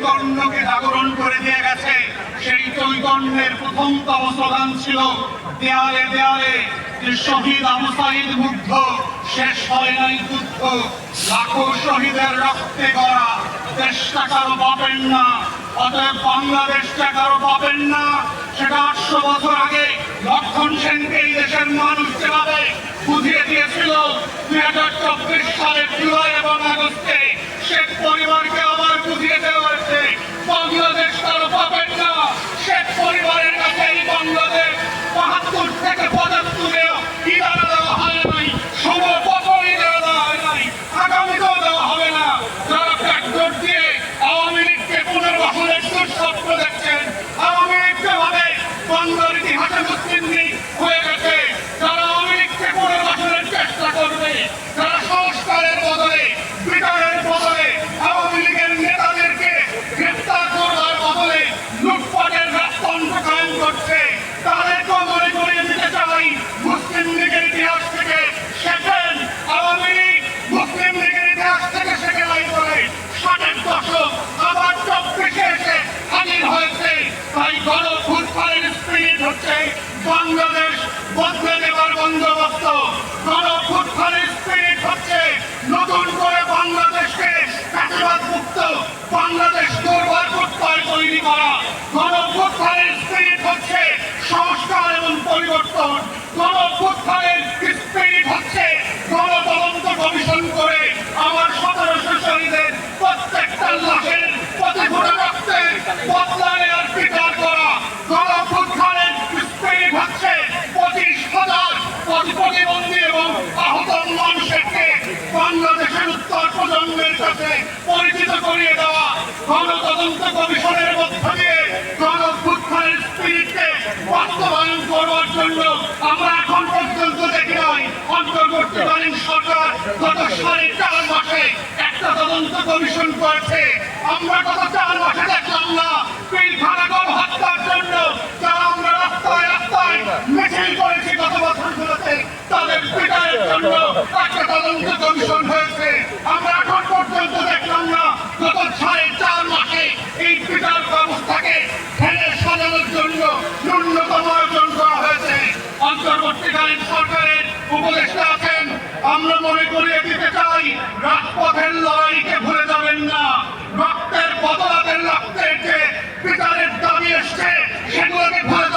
চৈতন্যকে জাগরণ করে দিয়ে গেছে। সেই চৈতন্যের প্রথমতম স্লোগান ছিল, দেয়ালে দেয়ালে শহীদ আবু সাইদ মুগ্ধ, শেষ হয় নাই যুদ্ধ। লাখো শহীদের রক্তে কারও পাবেন না, অতএব বাংলাদেশটা কারও পাবেন না, সেটা আটশো বছর আগে লক্ষণ সেনকে এই দেশের মানুষ যেভাবে বুঝিয়ে দিয়েছিল, দুই হাজার চব্বিশ সালের জুলাই এবং আগস্টে শেখ পরিবারকে দশক আবার চব্বিশে এসে হাজির হয়েছে। হচ্ছে বাংলাদেশ বদলে দেবার বন্দোবস্ত। গণভূতফলের স্পিরিট হচ্ছে নতুন করে বাংলাদেশকে চাষাবাদ মুক্ত বাংলাদেশ দুর্বার গণতদন্ত কমিশনের মধ্য দিয়ে গণভূতফলের স্পিরিটকে বাস্তবায়ন করবার জন্য আমরা এখন পর্যন্ত দেখি নাই। অন্তর্বর্তীকালীন সরকার গত সাড়ে চার মাসে একটা তদন্ত কমিশন করেছে। আমরা অন্তর্বর্তীকালীন সরকারের উপদেষ্টা আছেন। আমরা মনে করিয়ে দিতে চাই, রাজপথের লড়াইকে ভুলে যাবেন না। রক্তের বদলাতে রক্তের যে বিচারের দাবি এসছে, সেগুলোকে ভুলে